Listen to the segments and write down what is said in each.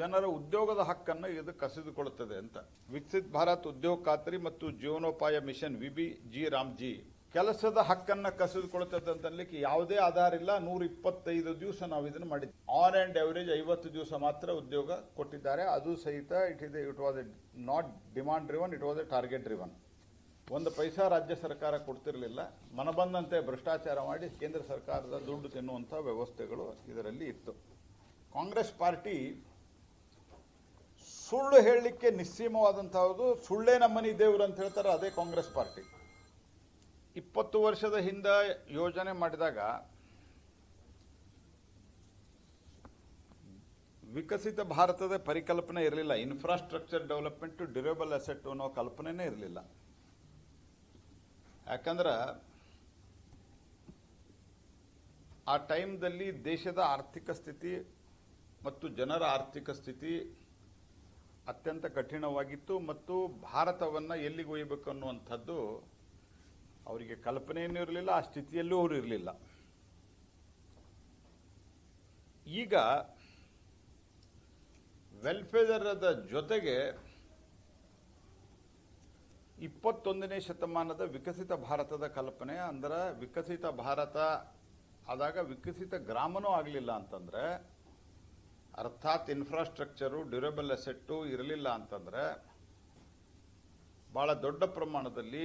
ಜನರ ಉದ್ಯೋಗದ ಹಕ್ಕನ್ನು ಇದು ಕಸಿದುಕೊಳ್ಳುತ್ತದೆ ಅಂತ. ವಿಕಸಿತ್ ಭಾರತ್ ಉದ್ಯೋಗ ಖಾತ್ರಿ ಮತ್ತು ಜೀವನೋಪಾಯ ಮಿಷನ್ ವಿಬಿ ಜಿ ರಾಮ್ಜಿ. ಕೆಲಸದ ಹಕ್ಕನ್ನ ಕಸಿದುಕೊಳ್ಳುತ್ತದೆ ಅಂತ ಅನ್ಲಿಕ್ಕೆ ಯಾವುದೇ ಆಧಾರ ಇಲ್ಲ. ನೂರ ಇಪ್ಪತ್ತೈದು ದಿವಸ ನಾವು ಇದನ್ನು ಮಾಡಿದ್ವಿ. ಆನ್ ಆ್ಯಂಡ್ ಅವರೇಜ್ ಐವತ್ತು ದಿವಸ ಮಾತ್ರ ಉದ್ಯೋಗ ಕೊಟ್ಟಿದ್ದಾರೆ. ಅದು ಸಹಿತ ಇಟ್ ಇದೆ it was a not demand driven it was a target driven ಒಂದು ಪೈಸಾ ರಾಜ್ಯ ಸರ್ಕಾರ ಕೊಡ್ತಿರಲಿಲ್ಲ. ಮನಬಂದಂತೆ ಭ್ರಷ್ಟಾಚಾರ ಮಾಡಿ ಕೇಂದ್ರ ಸರ್ಕಾರದ ದುಡ್ಡು ತಿನ್ನುವಂಥ ವ್ಯವಸ್ಥೆಗಳು ಇದರಲ್ಲಿ ಇತ್ತು. ಕಾಂಗ್ರೆಸ್ ಪಾರ್ಟಿ ಸುಳ್ಳು ಹೇಳಲಿಕ್ಕೆ ನಿಸ್ಸೀಮವಾದಂಥದ್ದು ಸುಳ್ಳೇ ನಮ್ಮನಿ ದೇವರು ಅಂತ ಹೇಳ್ತಾರೆ, ಅದೇ ಕಾಂಗ್ರೆಸ್ ಪಾರ್ಟಿ. ಇಪ್ಪತ್ತು ವರ್ಷದ ಹಿಂದೆ ಯೋಜನೆ ಮಾಡಿದಾಗ ವಿಕಸಿತ ಭಾರತದ ಪರಿಕಲ್ಪನೆ ಇರಲಿಲ್ಲ. ಇನ್ಫ್ರಾಸ್ಟ್ರಕ್ಚರ್ ಡೆವಲಪ್ಮೆಂಟ್ ಡ್ಯೂರೇಬಲ್ ಅಸೆಟ್ ಅನ್ನೋ ಕಲ್ಪನೆನೇ ಇರಲಿಲ್ಲ. ಯಾಕಂದ್ರೆ ಆ ಟೈಮ್ದಲ್ಲಿ ದೇಶದ ಆರ್ಥಿಕ ಸ್ಥಿತಿ ಮತ್ತು ಜನರ ಆರ್ಥಿಕ ಸ್ಥಿತಿ ಅತ್ಯಂತ ಕಠಿಣವಾಗಿತ್ತು ಮತ್ತು ಭಾರತವನ್ನು ಎಲ್ಲಿಗೆ ಒಯ್ಯಬೇಕು ಅನ್ನುವಂಥದ್ದು ಅವರಿಗೆ ಕಲ್ಪನೆಯೂ ಇರಲಿಲ್ಲ, ಆ ಸ್ಥಿತಿಯಲ್ಲೂ ಅವರು ಇರಲಿಲ್ಲ. ಈಗ ವೆಲ್ಫೇರದ ಜೊತೆಗೆ ಇಪ್ಪತ್ತೊಂದನೇ ಶತಮಾನದ ವಿಕಸಿತ ಭಾರತದ ಕಲ್ಪನೆ, ಅಂದ್ರೆ ವಿಕಸಿತ ಭಾರತ ಆದಾಗ ವಿಕಸಿತ ಗ್ರಾಮನೂ ಆಗಲಿಲ್ಲ ಅಂತಂದ್ರೆ ಅರ್ಥಾತ್ ಇನ್ಫ್ರಾಸ್ಟ್ರಕ್ಚರು ಡ್ಯೂರಬಲ್ ಅಸೆಟ್ಟು ಇರಲಿಲ್ಲ ಅಂತಂದ್ರೆ ಭಾಳ ದೊಡ್ಡ ಪ್ರಮಾಣದಲ್ಲಿ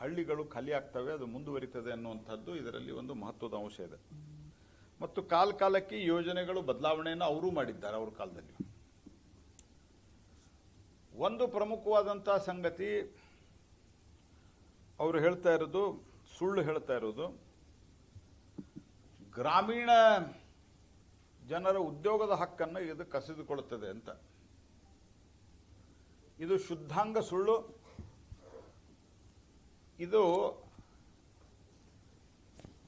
ಹಳ್ಳಿಗಳು ಖಾಲಿ ಆಗ್ತವೆ, ಅದು ಮುಂದುವರಿತದೆ ಅನ್ನುವಂಥದ್ದು ಇದರಲ್ಲಿ ಒಂದು ಮಹತ್ವದ ಅಂಶ ಇದೆ. ಮತ್ತು ಕಾಲ ಕಾಲಕ್ಕೆ ಯೋಜನೆಗಳು ಬದಲಾವಣೆಯನ್ನು ಅವರು ಮಾಡಿದ್ದಾರೆ ಅವ್ರ ಕಾಲದಲ್ಲಿ. ಒಂದು ಪ್ರಮುಖವಾದಂಥ ಸಂಗತಿ ಅವರು ಹೇಳ್ತಾ ಇರೋದು, ಸುಳ್ಳು ಹೇಳ್ತಾ ಇರೋದು, ಗ್ರಾಮೀಣ ಜನರ ಉದ್ಯೋಗದ ಹಕ್ಕನ್ನು ಇದು ಕಸಿದುಕೊಳ್ಳುತ್ತದೆ ಅಂತ. ಇದು ಶುದ್ಧಾಂಗ ಸುಳ್ಳು. ಇದು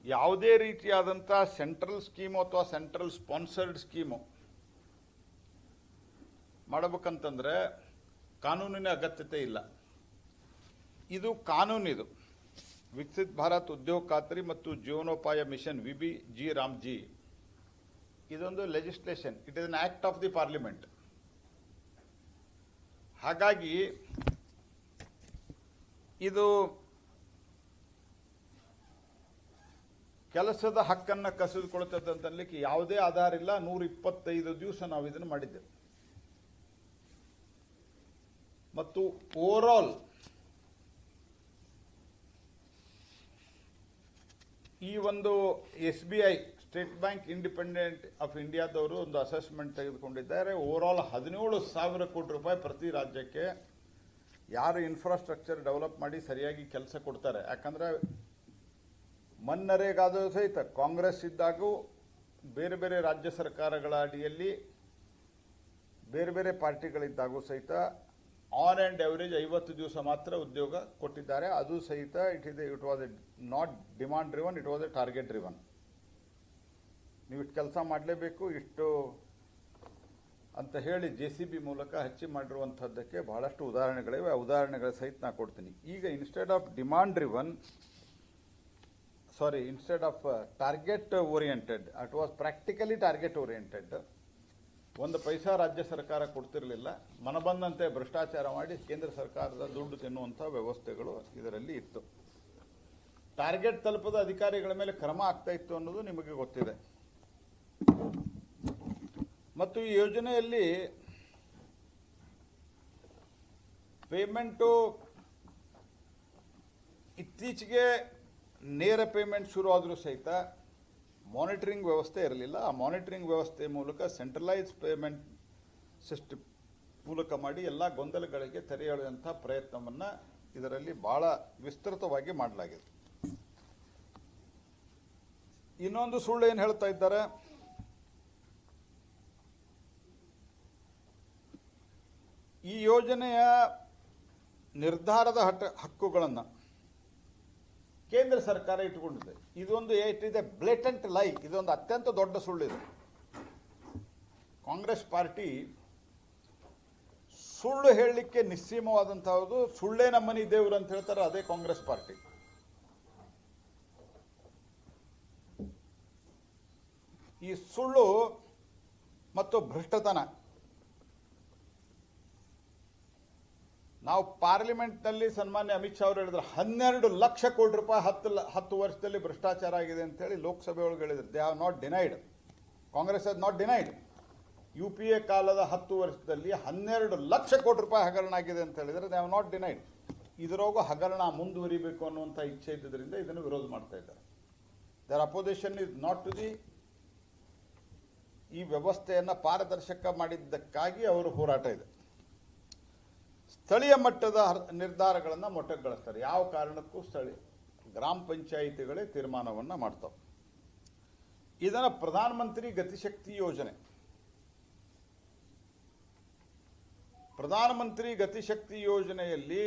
ಯಾವುದೇ ರೀತಿಯಾದಂಥ ಸೆಂಟ್ರಲ್ ಸ್ಕೀಮು ಅಥವಾ ಸೆಂಟ್ರಲ್ ಸ್ಪಾನ್ಸರ್ಡ್ ಸ್ಕೀಮು ಮಾಡಬೇಕಂತಂದ್ರೆ ಕಾನೂನಿನ ಅಗತ್ಯತೆ ಇಲ್ಲ. ಇದು ಕಾನೂನಿದು. ವಿಕಸಿತ್ ಭಾರತ್ ಉದ್ಯೋಗ ಖಾತ್ರಿ ಮತ್ತು ಜೀವನೋಪಾಯ mission V B G Ramji. ಇದೊಂದು legislation it is an act of the parliament ಹಾಗಾಗಿ, ಇದು ಕೆಲಸದ ಹಕ್ಕನ್ನು ಕಸಿದುಕೊಳ್ತದೆ ಅಂತಲಿಕ್ಕೆ ಯಾವುದೇ ಆಧಾರ ಇಲ್ಲ. ನೂರ ಇಪ್ಪತ್ತೈದು ದಿವಸ ನಾವು ಇದನ್ನು ಮಾಡಿದ್ದೇವೆ. ಮತ್ತು ಓವರಾಲ್ ಈ ಒಂದು S B I State Bank independent of ಇಂಡಿಯಾದವರು ಒಂದು ಅಸೆಸ್ಮೆಂಟ್ ತೆಗೆದುಕೊಂಡಿದ್ದಾರೆ. ಓವರಾಲ್ ಹದಿನೇಳು ಸಾವಿರ ಕೋಟಿ ರೂಪಾಯಿ ಪ್ರತಿ ರಾಜ್ಯಕ್ಕೆ ಯಾರು ಇನ್ಫ್ರಾಸ್ಟ್ರಕ್ಚರ್ ಡೆವಲಪ್ ಮಾಡಿ ಸರಿಯಾಗಿ ಕೆಲಸ ಕೊಡ್ತಾರೆ. ಯಾಕಂದ್ರೆ ಮನ್ನರೇಗಾದರೂ ಸಹಿತ ಕಾಂಗ್ರೆಸ್ ಇದ್ದಾಗೂ ಬೇರೆ ಬೇರೆ ರಾಜ್ಯ ಸರ್ಕಾರಗಳ ಅಡಿಯಲ್ಲಿ ಬೇರೆ ಬೇರೆ ಪಾರ್ಟಿಗಳಿದ್ದಾಗೂ ಸಹಿತ ಆನ್ ಆ್ಯಂಡ್ ಎವರೇಜ್ ಐವತ್ತು ದಿವಸ ಮಾತ್ರ ಉದ್ಯೋಗ ಕೊಟ್ಟಿದ್ದಾರೆ. ಅದು ಸಹಿತ it is it was a not demand driven it was a target driven ನೀವು ಇಷ್ಟು ಕೆಲಸ ಮಾಡಲೇಬೇಕು, ಇಷ್ಟು ಅಂತ ಹೇಳಿ ಜೆ ಸಿ ಬಿ ಮೂಲಕ ಹಚ್ಚಿ ಮಾಡಿರುವಂಥದ್ದಕ್ಕೆ ಬಹಳಷ್ಟು ಉದಾಹರಣೆಗಳಿವೆ. ಆ ಉದಾಹರಣೆಗಳ ಸಹಿತ ನಾನು ಕೊಡ್ತೀನಿ. ಈಗ instead of demand driven sorry instead of target oriented it was practically target oriented ಒಂದು ಪೈಸಾ ರಾಜ್ಯ ಸರ್ಕಾರ ಕೊಡ್ತಿರಲಿಲ್ಲ. ಮನಬಂದಂತೆ ಭ್ರಷ್ಟಾಚಾರ ಮಾಡಿ ಕೇಂದ್ರ ಸರ್ಕಾರದ ದುಡ್ಡು ತಿನ್ನುವಂಥ ವ್ಯವಸ್ಥೆಗಳು ಇದರಲ್ಲಿ ಇತ್ತು. ಟಾರ್ಗೆಟ್ ತಲುಪದ ಅಧಿಕಾರಿಗಳ ಮೇಲೆ ಕ್ರಮ ಆಗ್ತಾ ಇತ್ತು ಅನ್ನೋದು ನಿಮಗೆ ಗೊತ್ತಿದೆ. ಮತ್ತು ಈ ಯೋಜನೆಯಲ್ಲಿ ಪೇಮೆಂಟು ಇತ್ತೀಚೆಗೆ ನೇರ ಪೇಮೆಂಟ್ ಶುರು ಆದರೂ ಸಹಿತ ಮಾನಿಟರಿಂಗ್ ವ್ಯವಸ್ಥೆ ಇರಲಿಲ್ಲ. ಆ ಮಾನಿಟರಿಂಗ್ ವ್ಯವಸ್ಥೆ ಮೂಲಕ ಸೆಂಟ್ರಲೈಸ್ ಪೇಮೆಂಟ್ ಸಿಸ್ಟಮ್ ಮೂಲಕ ಮಾಡಿ ಎಲ್ಲ ಗೊಂದಲಗಳಿಗೆ ತೆರೆ ಪ್ರಯತ್ನವನ್ನು ಇದರಲ್ಲಿ ಭಾಳ ವಿಸ್ತೃತವಾಗಿ ಮಾಡಲಾಗಿದೆ. ಇನ್ನೊಂದು ಸುಳ್ಳು ಏನು ಹೇಳ್ತಾ ಇದ್ದಾರೆ? ಈ ಯೋಜನೆಯ ನಿರ್ಧಾರದ ಹಟ ಹಕ್ಕುಗಳನ್ನು ಕೇಂದ್ರ ಸರ್ಕಾರ ಇಟ್ಟುಕೊಂಡಿದೆ. ಇದೊಂದು ಇಟ್ ಇದೆ ಬ್ಲೇಟೆಂಟ್ ಲೈ ಇದೊಂದು ಅತ್ಯಂತ ದೊಡ್ಡ ಸುಳ್ಳಿದೆ. ಕಾಂಗ್ರೆಸ್ ಪಾರ್ಟಿ ಸುಳ್ಳು ಹೇಳಲಿಕ್ಕೆ ನಿಸ್ಸೀಮವಾದಂಥದ್ದು ಸುಳ್ಳೇ ನಮ್ಮನಿ ದೇವರು ಅಂತ ಹೇಳ್ತಾರೆ ಅದೇ ಕಾಂಗ್ರೆಸ್ ಪಾರ್ಟಿ. ಈ ಸುಳ್ಳು ಮತ್ತು ಭ್ರಷ್ಟತನ ನಾವು ಪಾರ್ಲಿಮೆಂಟ್ನಲ್ಲಿ ಸನ್ಮಾನ್ಯ ಅಮಿತ್ ಶಾ ಅವರು ಹೇಳಿದ್ರು, ಹನ್ನೆರಡು ಲಕ್ಷ ಕೋಟಿ ರೂಪಾಯಿ ಹತ್ತು ಹತ್ತು ವರ್ಷದಲ್ಲಿ ಭ್ರಷ್ಟಾಚಾರ ಆಗಿದೆ ಅಂತೇಳಿ ಲೋಕಸಭೆ ಒಳಗೆ ಹೇಳಿದ್ರು. They are not denied Congress has not denied U P A ಕಾಲದ ಹತ್ತು ವರ್ಷದಲ್ಲಿ ಹನ್ನೆರಡು ಲಕ್ಷ ಕೋಟಿ ರೂಪಾಯಿ ಹಗರಣ ಆಗಿದೆ ಅಂತ ಹೇಳಿದರೆ ದೇ ಆರ್ ನಾಟ್ ಡಿನೈಡ್ ಇದರೋಗ ಹಗರಣ ಮುಂದುವರಿಬೇಕು ಅನ್ನುವಂಥ ಇಚ್ಛೆ ಇದ್ದುದರಿಂದ ಇದನ್ನು ವಿರೋಧ ಮಾಡ್ತಾ ಇದ್ದಾರೆ. Their opposition is not to the ಈ ವ್ಯವಸ್ಥೆಯನ್ನು ಪಾರದರ್ಶಕ ಮಾಡಿದ್ದಕ್ಕಾಗಿ ಅವರು ಹೋರಾಟ ಇದೆ. ಸ್ಥಳೀಯ ಮಟ್ಟದ ನಿರ್ಧಾರಗಳನ್ನು ಮೊಟಕುಗೊಳಿಸ್ತಾರೆ ಯಾವ ಕಾರಣಕ್ಕೂ ಸ್ಥಳೀಯ ಗ್ರಾಮ ಪಂಚಾಯಿತಿಗಳೇ ತೀರ್ಮಾನವನ್ನು ಮಾಡ್ತಾವೆ. ಇದನ್ನು ಪ್ರಧಾನಮಂತ್ರಿ ಗತಿಶಕ್ತಿ ಯೋಜನೆ. ಪ್ರಧಾನಮಂತ್ರಿ ಗತಿಶಕ್ತಿ ಯೋಜನೆಯಲ್ಲಿ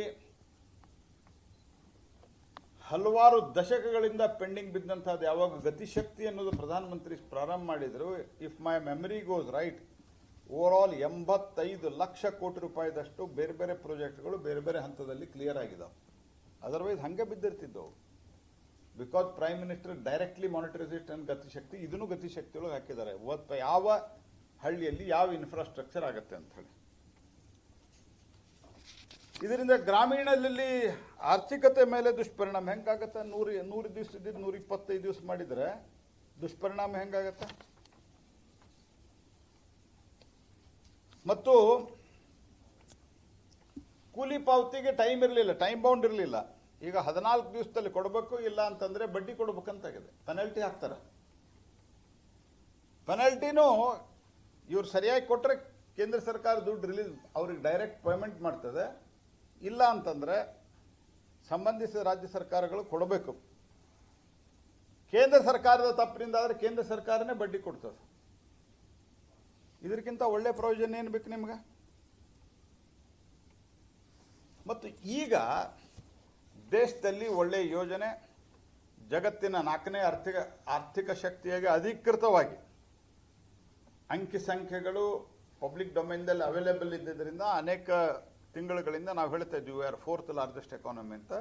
ಹಲವಾರು ದಶಕಗಳಿಂದ ಪೆಂಡಿಂಗ್ ಬಿದ್ದಂಥದ್ದು ಯಾವಾಗ ಗತಿಶಕ್ತಿ ಅನ್ನೋದು ಪ್ರಧಾನಮಂತ್ರಿ ಪ್ರಾರಂಭ ಮಾಡಿದರು if my memory goes right over all ಎಂಬತ್ತೈದು ಲಕ್ಷ ಕೋಟಿ ರೂಪಾಯಿದಷ್ಟು ಬೇರೆ ಬೇರೆ ಪ್ರಾಜೆಕ್ಟ್ಗಳು ಬೇರೆ ಬೇರೆ ಹಂತದಲ್ಲಿ ಕ್ಲಿಯರ್ ಆಗಿದಾವೆ. ಅದರ್ವೈಸ್ ಹಂಗೆ ಬಿದ್ದಿರ್ತಿದ್ದವು. Because prime minister directly monetization Gatishakti, ಇದನ್ನು ಗತಿಶಕ್ತಿ ಒಳಗೆ ಹಾಕಿದ್ದಾರೆ ಯಾವ ಹಳ್ಳಿಯಲ್ಲಿ ಯಾವ ಇನ್ಫ್ರಾಸ್ಟ್ರಕ್ಚರ್ ಆಗುತ್ತೆ ಅಂತ ಹೇಳಿ. ಇದರಿಂದ ಗ್ರಾಮೀಣದಲ್ಲಿ ಆರ್ಥಿಕತೆ ಮೇಲೆ ದುಷ್ಪರಿಣಾಮ ಹೆಂಗಾಗತ್ತೆ? ನೂರು ನೂರು ದಿವಸ ಇದ್ದಿದ್ದು ನೂರ ಇಪ್ಪತ್ತೈದು ದಿವಸ ಮಾಡಿದರೆ ದುಷ್ಪರಿಣಾಮ ಹೆಂಗಾಗತ್ತೆ? ಮತ್ತು ಕೂಲಿ ಪಾವತಿಗೆ ಟೈಮ್ ಇರಲಿಲ್ಲ ಟೈಮ್ ಬೌಂಡ್ ಇರಲಿಲ್ಲ. ಈಗ ಹದಿನಾಲ್ಕು ದಿವಸದಲ್ಲಿ ಕೊಡಬೇಕು, ಇಲ್ಲ ಅಂತಂದರೆ ಬಡ್ಡಿ ಕೊಡಬೇಕಂತಾಗಿದೆ. ಪೆನಲ್ಟಿ ಹಾಕ್ತಾರೆ. ಪೆನಲ್ಟಿನೂ ಇವ್ರು ಸರಿಯಾಗಿ ಕೊಟ್ಟರೆ ಕೇಂದ್ರ ಸರ್ಕಾರ ದುಡ್ಡು ರಿಲೀಸ್ ಅವ್ರಿಗೆ ಡೈರೆಕ್ಟ್ ಪೇಮೆಂಟ್ ಮಾಡ್ತದೆ. ಇಲ್ಲ ಅಂತಂದರೆ ಸಂಬಂಧಿಸಿದ ರಾಜ್ಯ ಸರ್ಕಾರಗಳು ಕೊಡಬೇಕು. ಕೇಂದ್ರ ಸರ್ಕಾರದ ತಪ್ಪಿನಿಂದ ಆದರೆ ಕೇಂದ್ರ ಸರ್ಕಾರನೇ ಬಡ್ಡಿ ಕೊಡ್ತದೆ. ಇದಕ್ಕಿಂತ ಒಳ್ಳೆ ಪ್ರಯೋಜನ ಏನು ಬೇಕು ನಿಮ್ಗೆ? ಮತ್ತು ಈಗ ದೇಶದಲ್ಲಿ ಒಳ್ಳೆಯ ಯೋಜನೆ ಜಗತ್ತಿನ ನಾಲ್ಕನೇ ಆರ್ಥಿಕ ಆರ್ಥಿಕ ಶಕ್ತಿಯಾಗಿ ಅಧಿಕೃತವಾಗಿ ಅಂಕಿ ಸಂಖ್ಯೆಗಳು ಪಬ್ಲಿಕ್ ಡೊಮೈನ್ದಲ್ಲಿ ಅವೈಲೇಬಲ್ ಇದ್ದಿದ್ದರಿಂದ ಅನೇಕ ತಿಂಗಳುಗಳಿಂದ ನಾವು ಹೇಳ್ತಾ ಇದ್ದೀವಿ ಆರ್ ಫೋರ್ತ್ ಲಾರ್ಜೆಸ್ಟ್ ಎಕಾನಮಿ ಅಂತ.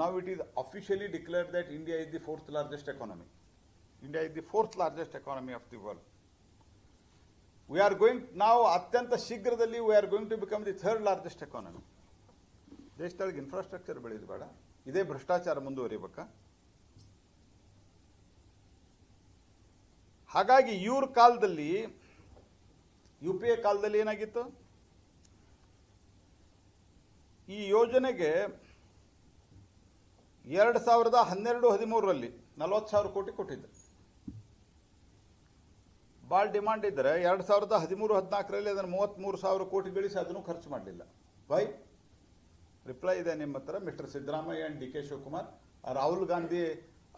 ನಾವು it is officially declare that India is the fourth largest economy India is the fourth largest economy of the world we are going ನಾವು ಅತ್ಯಂತ ಶೀಘ್ರದಲ್ಲಿ we are going to become the third largest economy ದೇಶದೊಳಗೆ infrastructure ಬೆಳೆಯೋದು ಬೇಡ. ಇದೇ ಭ್ರಷ್ಟಾಚಾರ ಮುಂದುವರಿಬೇಕಾ? ಹಾಗಾಗಿ ಇವ್ರ ಕಾಲದಲ್ಲಿ, ಯು ಪಿ ಎ ಕಾಲದಲ್ಲಿ ಏನಾಗಿತ್ತು? ಈ ಯೋಜನೆಗೆ ಎರಡು ಸಾವಿರದ ಹನ್ನೆರಡು ಹದಿಮೂರರಲ್ಲಿ ನಲವತ್ತು ಸಾವಿರ ಕೋಟಿ ಕೊಟ್ಟಿದ್ರು ಭಾಳ ಡಿಮಾಂಡ್ ಇದ್ದರೆ ಎರಡು ಸಾವಿರದ ಹದಿಮೂರು, ಹದಿನಾಲ್ಕರಲ್ಲಿ ಅದನ್ನು ಮೂವತ್ತ್ಮೂರು ಸಾವಿರ ಕೋಟಿ ಗಳಿಸಿ ಅದನ್ನು ಖರ್ಚು ಮಾಡಲಿಲ್ಲ. ವೈ ರಿಪ್ಲೈ ಇದೆ ನಿಮ್ಮ ಹತ್ರ mister Siddaramaiah and D K Shivakumar Rahul Gandhi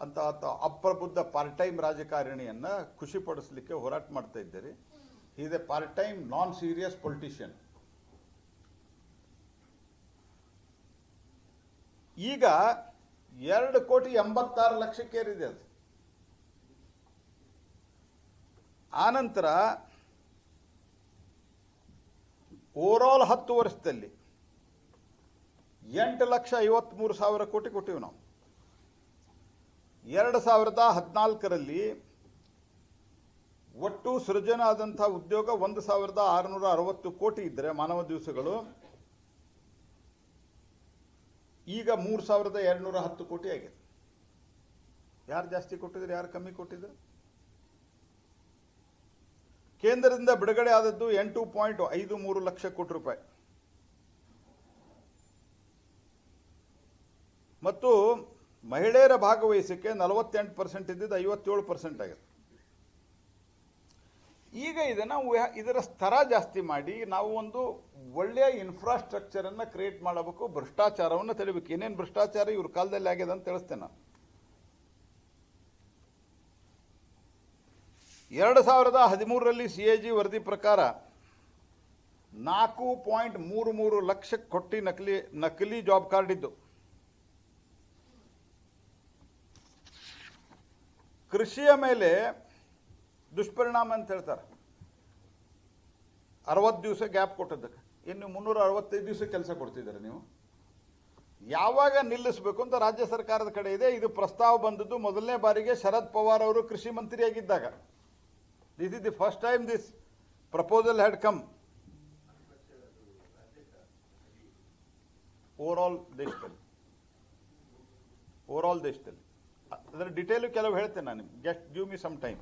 ಅಂತ ಆತ ಅಪ್ರಬುದ್ಧ ಪಾರ್ಟ್ ಟೈಮ್ ರಾಜಕಾರಣಿಯನ್ನ ಖುಷಿಪಡಿಸಲಿಕ್ಕೆ ಹೋರಾಟ ಮಾಡ್ತಾ ಇದ್ದೀರಿ. Is a part time non serious politician ಈಗ ಎರಡು ಕೋಟಿ ಎಂಬತ್ತಾರು ಲಕ್ಷಕ್ಕೇರಿದೆ ಅದು. ಆನಂತರ ಓವರಾಲ್ ಹತ್ತು ವರ್ಷದಲ್ಲಿ ಎಂಟು ಲಕ್ಷ ಐವತ್ಮೂರು ಸಾವಿರ ಕೋಟಿ ಕೊಟ್ಟಿವಿ ನಾವು. ಎರಡು ಸಾವಿರದ ಹದಿನಾಲ್ಕರಲ್ಲಿ ಒಟ್ಟು ಸೃಜನ ಆದಂಥ ಉದ್ಯೋಗ ಒಂದು ಸಾವಿರದ ಆರುನೂರ ಅರವತ್ತು ಕೋಟಿ ಇದ್ದರೆ ಮಾನವ ದಿವಸಗಳು ಈಗ ಮೂರು ಸಾವಿರದ ಎರಡುನೂರ ಹತ್ತು ಕೋಟಿ ಆಗಿದೆ. ಯಾರು ಜಾಸ್ತಿ ಕೊಟ್ಟಿದ್ರು, ಯಾರು ಕಮ್ಮಿ ಕೊಟ್ಟಿದ್ರು? ಕೇಂದ್ರದಿಂದ ಬಿಡುಗಡೆ ಆದದ್ದು ಎಂಟು ಪಾಯಿಂಟ್ ಐದು ಮೂರು ಲಕ್ಷ ಕೋಟಿ ರೂಪಾಯಿ. ಮತ್ತು ಮಹಿಳೆಯರ ಭಾಗವಹಿಸಿಕೆ ನಲವತ್ತೆಂಟು ಪರ್ಸೆಂಟ್ ಇದ್ದಿದ್ದು ಐವತ್ತೇಳು ಪರ್ಸೆಂಟ್ ಆಗಿದೆ. ಈಗ ಇದನ್ನ ಇದರ ಸ್ತರ ಜಾಸ್ತಿ ಮಾಡಿ ನಾವು ಒಂದು ಒಳ್ಳೆಯ ಇನ್ಫ್ರಾಸ್ಟ್ರಕ್ಚರನ್ನು ಕ್ರಿಯೇಟ್ ಮಾಡಬೇಕು, ಭ್ರಷ್ಟಾಚಾರವನ್ನು ತಡಿಬೇಕು. ಏನೇನು ಭ್ರಷ್ಟಾಚಾರ ಇವ್ರ ಕಾಲದಲ್ಲಿ ಆಗಿದೆ ಅಂತ ತಿಳಿಸ್ತೇನೆ ನಾನು. ಎರಡು ಸಾವಿರದ ಹದಿಮೂರರಲ್ಲಿ ಸಿ ಎ ಜಿ ವರದಿ ಪ್ರಕಾರ ನಾಲ್ಕು ಪಾಯಿಂಟ್ ಮೂರು ಮೂರು ಲಕ್ಷ ಕೊಟ್ಟಿ ನಕಲಿ ನಕಲಿ ಜಾಬ್ ಕಾರ್ಡ್ ಇದ್ದು. ಕೃಷಿಯ ಮೇಲೆ ದುಷ್ಪರಿಣಾಮ ಅಂತ ಹೇಳ್ತಾರೆ. ಅರವತ್ತು ದಿವಸ ಗ್ಯಾಪ್ ಕೊಟ್ಟದ್ದಕ್ಕೆ. ಇನ್ನು ಮುನ್ನೂರ ಅರವತ್ತೈದು ದಿವಸ ಕೆಲಸ ಕೊಡ್ತಿದ್ದಾರೆ ನೀವು. ಯಾವಾಗ ನಿಲ್ಲಿಸಬೇಕು ಅಂತ ರಾಜ್ಯ ಸರ್ಕಾರದ ಕಡೆ ಇದೆ. ಇದು ಪ್ರಸ್ತಾವ ಬಂದದ್ದು ಮೊದಲನೇ ಬಾರಿಗೆ ಶರದ್ ಪವಾರ್ ಅವರು ಕೃಷಿ ಮಂತ್ರಿಯಾಗಿದ್ದಾಗ. This is the first time this proposal had come over all ದೇಶದಲ್ಲಿ ಓವರ್ ಆಲ್ ದೇಶದಲ್ಲಿ ಅದರ ಡಿಟೇಲು ಕೆಲವು ಹೇಳ್ತೇನೆ ನಾನು ನಿಮ್ಗೆ. Just give me some time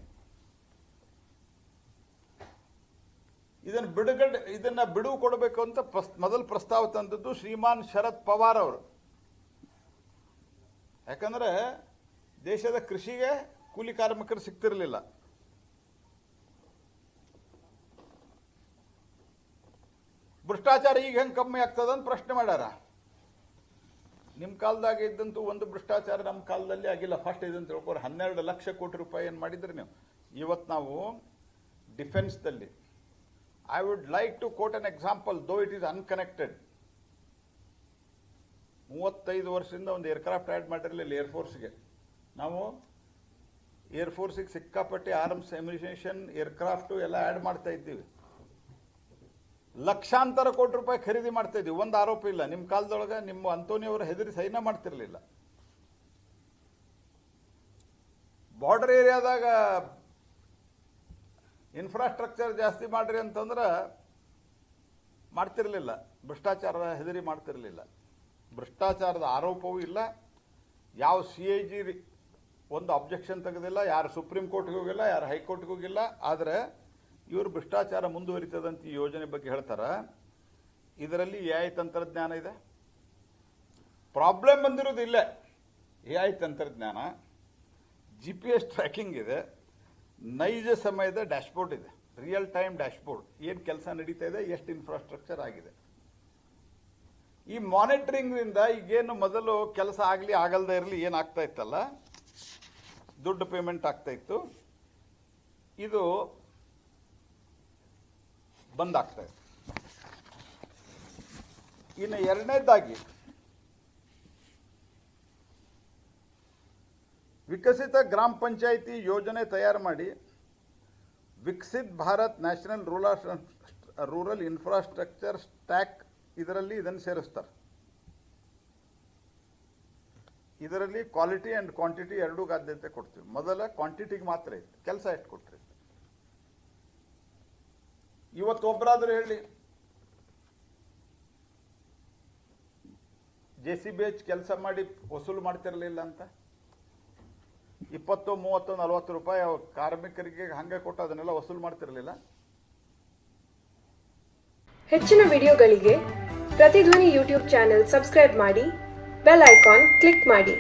ಇದನ್ನು ಬಿಡುಗಡೆ, ಇದನ್ನ ಬಿಡುವು ಕೊಡಬೇಕು ಅಂತ ಮೊದಲು ಪ್ರಸ್ತಾವ ತಂದದ್ದು ಶ್ರೀಮಾನ್ ಶರದ್ ಪವಾರ್ ಅವರು. ಯಾಕಂದ್ರೆ ದೇಶದ ಕೃಷಿಗೆ ಕೂಲಿ ಕಾರ್ಮಿಕರು ಸಿಗ್ತಿರ್ಲಿಲ್ಲ. ಭ್ರಷ್ಟಾಚಾರ ಈಗ ಹೆಂಗೆ ಕಮ್ಮಿ ಆಗ್ತದ ಅಂತ ಪ್ರಶ್ನೆ ಮಾಡ್ಯಾರ. ನಿಮ್ಮ ಕಾಲದಾಗ ಇದ್ದಂತೂ ಒಂದು ಭ್ರಷ್ಟಾಚಾರ ನಮ್ಮ ಕಾಲದಲ್ಲಿ ಆಗಿಲ್ಲ. ಫಸ್ಟ್ ಇದಂತ ತಿಳ್ಕೊರಿ. ಹನ್ನೆರಡು ಲಕ್ಷ ಕೋಟಿ ರೂಪಾಯಿ ಏನು ಮಾಡಿದ್ರಿ ನೀವು? ಇವತ್ತು ನಾವು ಡಿಫೆನ್ಸ್ದಲ್ಲಿ I would like to quote an example though it is unconnected ಮೂವತ್ತೈದು ವರ್ಷದಿಂದ ಒಂದು ಏರ್ಕ್ರಾಫ್ಟ್ ಆ್ಯಡ್ ಮಾಡಿರಲಿಲ್ಲ ಏರ್ಫೋರ್ಸ್ಗೆ ನಾವು ಏರ್ಫೋರ್ಸಿಗೆ ಸಿಕ್ಕಾಪಟ್ಟೆ ಆರ್ಮ್ಸ್ ಎಮ್ಯುನೇಷನ್ ಏರ್ಕ್ರಾಫ್ಟು ಎಲ್ಲ ಆ್ಯಡ್ ಮಾಡ್ತಾ ಇದ್ದೀವಿ. ಲಕ್ಷಾಂತರ ಕೋಟಿ ರೂಪಾಯಿ ಖರೀದಿ ಮಾಡ್ತಾ ಇದ್ದೀವಿ ಒಂದು ಆರೋಪ ಇಲ್ಲ. ನಿಮ್ಮ ಕಾಲದೊಳಗೆ ನಿಮ್ಮ ಅಂತೋನಿಯವರು ಹೆದರಿ ಸೈನ್ಯ ಮಾಡ್ತಿರಲಿಲ್ಲ. ಬಾರ್ಡರ್ ಏರಿಯಾದಾಗ ಇನ್ಫ್ರಾಸ್ಟ್ರಕ್ಚರ್ ಜಾಸ್ತಿ ಮಾಡ್ರಿ ಅಂತಂದ್ರೆ ಮಾಡ್ತಿರಲಿಲ್ಲ. ಭ್ರಷ್ಟಾಚಾರ ಹೆದರಿ ಮಾಡ್ತಿರಲಿಲ್ಲ. ಭ್ರಷ್ಟಾಚಾರದ ಆರೋಪವೂ ಇಲ್ಲ. ಯಾವ ಸಿ ಐ ಜಿ ಒಂದು ಅಬ್ಜೆಕ್ಷನ್ ತೆಗೆದಿಲ್ಲ. ಯಾರು ಸುಪ್ರೀಂ ಕೋರ್ಟ್ಗೆ ಹೋಗಿಲ್ಲ, ಯಾರು ಹೈಕೋರ್ಟ್ಗೆ ಹೋಗಿಲ್ಲ. ಆದರೆ ಇವರು ಭ್ರಷ್ಟಾಚಾರ ಮುಂದುವರಿತದಂತ ಈ ಯೋಜನೆ ಬಗ್ಗೆ ಹೇಳ್ತಾರ, ಇದರಲ್ಲಿ ಎ ಐ ತಂತ್ರಜ್ಞಾನ ಇದೆ. ಪ್ರಾಬ್ಲಮ್ ಬಂದಿರೋದು ಇಲ್ಲೇ. ಎ ಐ ತಂತ್ರಜ್ಞಾನ, ಜಿ ಪಿ ಎಸ್ ಟ್ರ್ಯಾಕಿಂಗ್ ಇದೆ, ನೈಜ ಸಮಯದ ಡ್ಯಾಶ್ಬೋರ್ಡ್ ಇದೆ, ರಿಯಲ್ ಟೈಮ್ ಡ್ಯಾಶ್ಬೋರ್ಡ್. ಏನು ಕೆಲಸ ನಡೀತಾ ಇದೆ, ಎಷ್ಟು ಇನ್ಫ್ರಾಸ್ಟ್ರಕ್ಚರ್ ಆಗಿದೆ. ಈ ಮಾನಿಟರಿಂಗ್ನಿಂದ ಈಗೇನು ಮೊದಲು ಕೆಲಸ ಆಗಲಿ ಆಗಲ್ದೇ ಇರಲಿ ಏನಾಗ್ತಾ ಇತ್ತಲ್ಲ, ದುಡ್ಡು ಪೇಮೆಂಟ್ ಆಗ್ತಾ ಇತ್ತು. ಇದು ಬಂದ್ ಆಗ್ತಾ ಇದೆ. ಇನ್ನು ಎರಡನೇದಾಗಿ, ವಿಕಸಿತ ಗ್ರಾಮ ಪಂಚಾಯಿತಿ ಯೋಜನೆ ತಯಾರು ಮಾಡಿ Viksit Bharat national rural rural infrastructure stack ಇದರಲ್ಲಿ ಇದನ್ನು ಸೇರಿಸ್ತಾರೆ. ಇದರಲ್ಲಿ ಕ್ವಾಲಿಟಿ ಆ್ಯಂಡ್ ಕ್ವಾಂಟಿಟಿ ಎರಡೂ ಆದ್ಯತೆ ಕೊಡ್ತೀವಿ. ಮೊದಲ ಕ್ವಾಂಟಿಟಿಗೆ ಮಾತ್ರ ಇತ್ತು ಕೆಲಸ ಎಷ್ಟು ಇವತ್ತು ಒಬ್ಬರಾದ್ರೂ ಹೇಳಿ. ಜೆ ಸಿ ಬಿ ಎಚ್ ಕೆಲಸ ಮಾಡಿ ವಸೂಲು ಮಾಡ್ತಿರಲಿಲ್ಲ ಅಂತ. ಇಪ್ಪತ್ತು, ಮೂವತ್ತು, ನಲವತ್ತು ರೂಪಾಯಿ ಕಾರ್ಮಿಕರಿಗೆ ಹಂಗೆ ಕೊಟ್ಟು ಅದನ್ನೆಲ್ಲ ವಸೂಲು ಮಾಡ್ತಿರಲಿಲ್ಲ. ಹೆಚ್ಚಿನ ವಿಡಿಯೋಗಳಿಗೆ ಪ್ರತಿಧ್ವನಿ ಯೂಟ್ಯೂಬ್ ಚಾನೆಲ್ ಸಬ್ಸ್ಕ್ರೈಬ್ ಮಾಡಿ, ಬೆಲ್ ಐಕಾನ್ ಕ್ಲಿಕ್ ಮಾಡಿ.